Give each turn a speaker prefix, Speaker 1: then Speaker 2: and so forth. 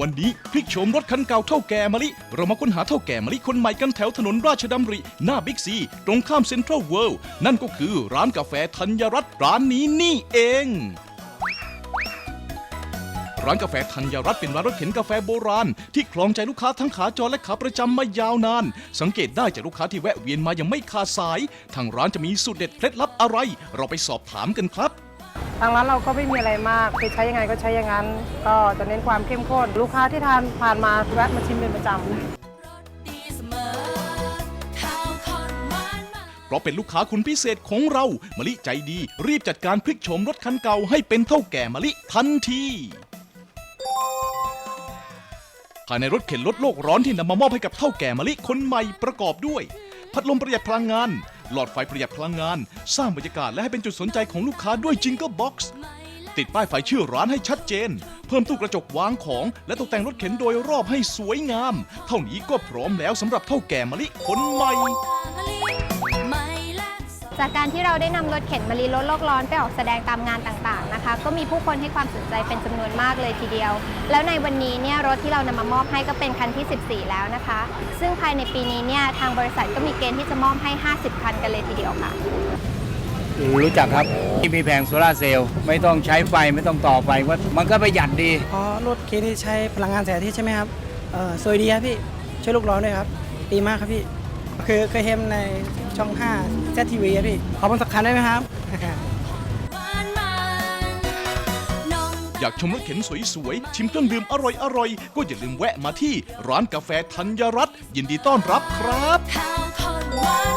Speaker 1: วันนี้พลิกโฉมรถคันเก่าเท่าแก่มะลิ เรามาค้นหาเท่าแก่มะลิคนใหม่กันแถวถนนราชดำริ หน้าบิ๊กซี ตรงข้ามเซ็นทรัลเวิลด์นั่นก็คือร้านกาแฟธัญรัตน์ร้านนี้นี่เอง ร้านกาแฟธัญรัตน์เป็นร้านรถเข็นกาแฟโบราณ ที่คลองใจลูกค้าทั้งขาจรและขาประจำมายาวนาน สังเกตได้จากลูกค้าที่แวะเวียนมายังไม่ขาดสาย ทางร้านจะมีสูตรเด็ดเคล็ดลับอะไร เราไปสอบถามกันครับ
Speaker 2: ทางร้านเราก็ไม่มีอะไรมากคือใช้ยังไงก็ใช้อย่างนั้น ก็จะเน้นความเข้มข้น ลูกค้าที่ทานผ่านมาแวะมาชิมเป็นประจำ
Speaker 3: เพ
Speaker 1: ราะเป็นลูกค้าคนพิเศษของเรามะลิใจดี รีบจัดการพลิกโฉมรถคันเก่าให้เป็นเท่าแก่มะลิทันทีภายในรถเข็นลดโลกร้อนที่นำมามอบให้กับเท่าแก่มะลิคนใหม่ประกอบด้วย พัดลมประหยัดพลังงาน หลอดไฟประหยัดพลังงาน สร้างบรรยากาศและให้เป็นจุดสนใจของลูกค้าด้วยจิงเกิลบ็อกซ์ติดป้ายไฟชื่อร้านให้ชัดเจน เพิ่มตู้กระจกวางของ และตกแต่งรถเข็นโดยรอบให้สวยงาม เท่านี้ก็พร้อมแล้วสำหรับเท่าแก่มะลิคนใหม่
Speaker 4: จากการที่เราได้นำรถเข็นมะลิลดโลกร้อนไปออกแสดงตามงานต่างๆนะคะ ก็มีผู้คนให้ความสนใจเป็นจำนวนมากเลยทีเดียว แล้วในวันนี้เนี่ยรถที่เรานำมามอบให้ก็เป็นคันที่ 14 แล้วนะคะ ซึ่งภายในปีนี้เนี่ยทางบริษัทก็มีเกณฑ์ที่จะมอบให้ 50 คันกันเลยทีเดียวค่ะ
Speaker 5: รู้จักครับที่มีแผงโซลาร์เซลล์ไม่ต้องใช้ไฟไม่ต้องต่อไฟว่ามันก็ประหยัดดี
Speaker 6: อ๋อรถเคสที่ใช้พลังงานแสงอาทิตย์ใช่ไหมครับเออสวยดีครับพี่ช่วยลูกร้อนด้วยครับดีมากครับพี่คือเคยเห็นใน ช่อง5 z ทีวีครับพี่ ขอเป็นสักคันได้ไหมครับ
Speaker 1: อยากชมรถเข็นสวยๆ ชิมเครื่องดื่มอร่อยๆ ก็อย่าลืมแวะมาที่ร้านกาแฟธัญรัตน์ยินดีต้อนรับครับ
Speaker 3: ข้าวคนหวาน